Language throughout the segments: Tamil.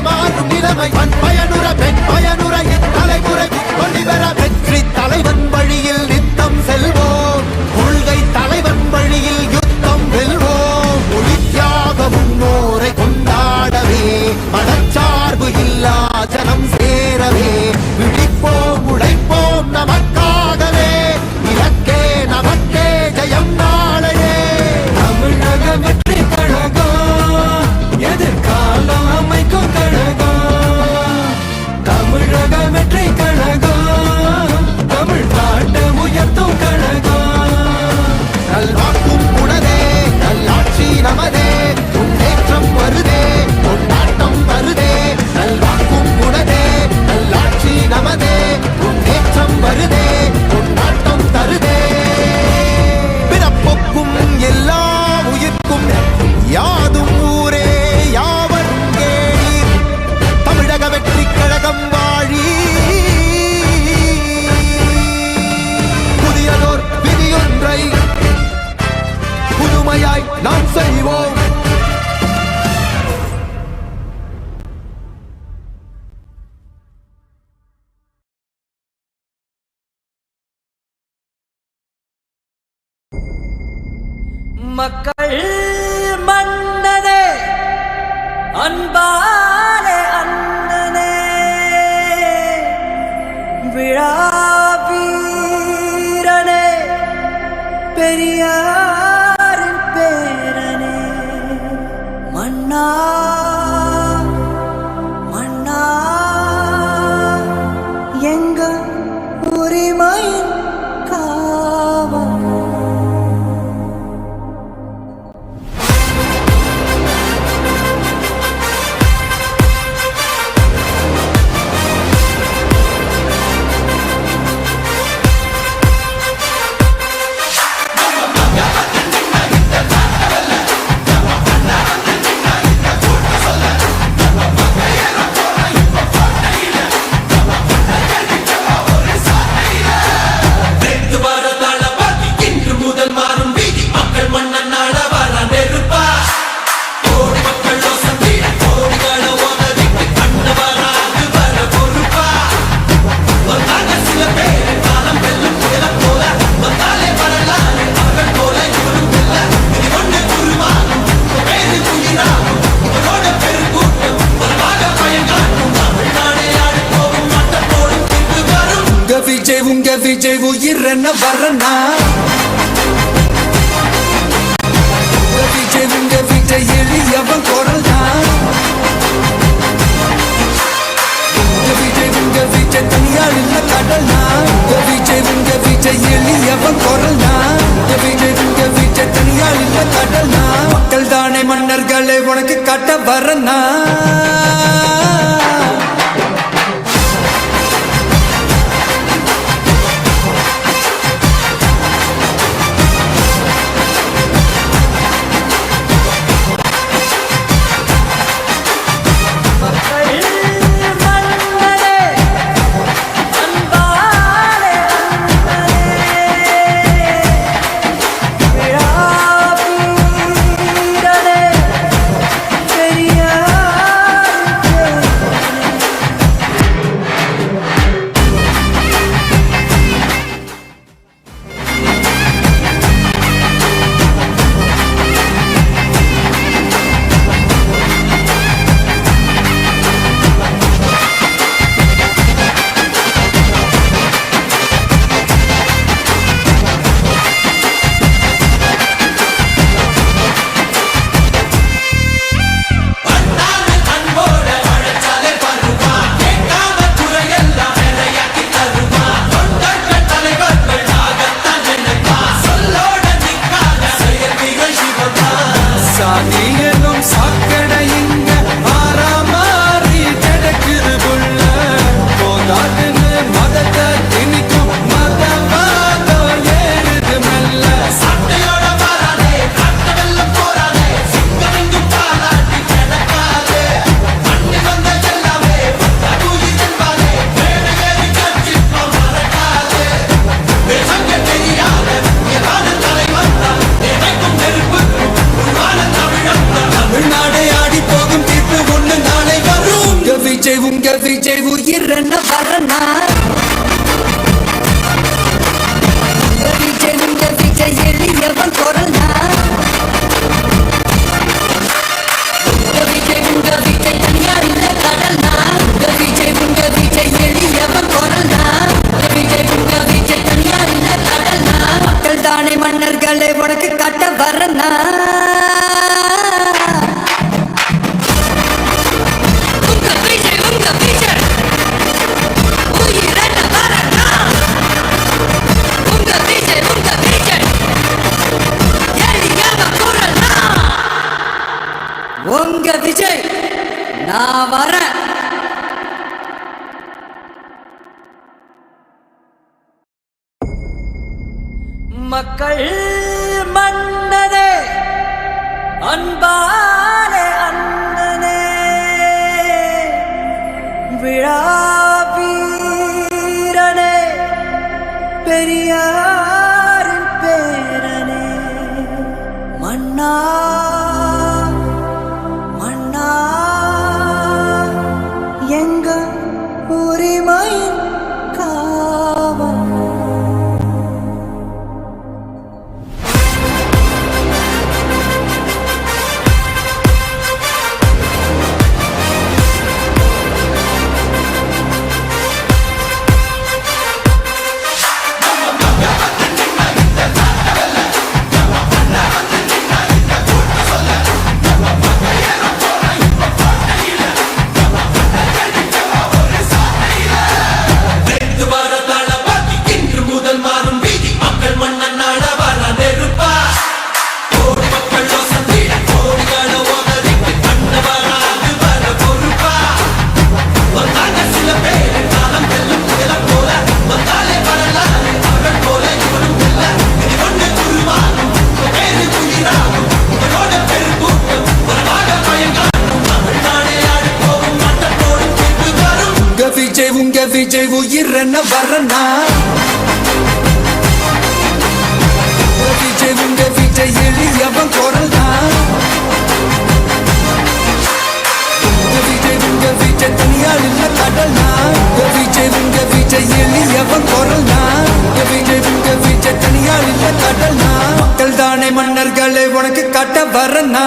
மாறும் நிலைமை பண்பை மக்கள் மன்னனே அன்பா எளியவன் குரல் நான் எவிடெடுக்க வீட்டை தனியால் இல்ல கடல் நான் மக்கள் தானே மன்னர்களை உனக்கு கட்ட வரனா Rodriguez. கண்களை உனக்கு கட்ட வரனா மக்கள் மன்னரே அன்பான எலி எவன் குரல் நான் விஜய் விங்க விஜய் தனியால் இல்ல கடல் நான் மக்கள் தானே மன்னர்களை உனக்கு கட்ட வரனா?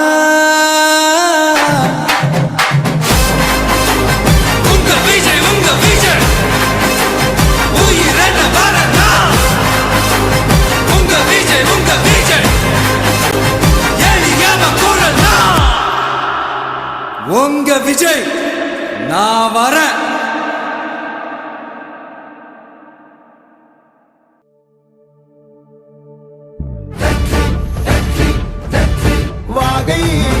be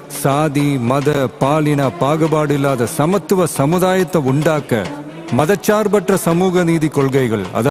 சாதி மத பாலின பாகுபாடு இல்லாத சமத்துவ சமுதாயத்தை உண்டாக்க மதச்சார்பற்ற சமூக நீதி கொள்கைகள் அதாவது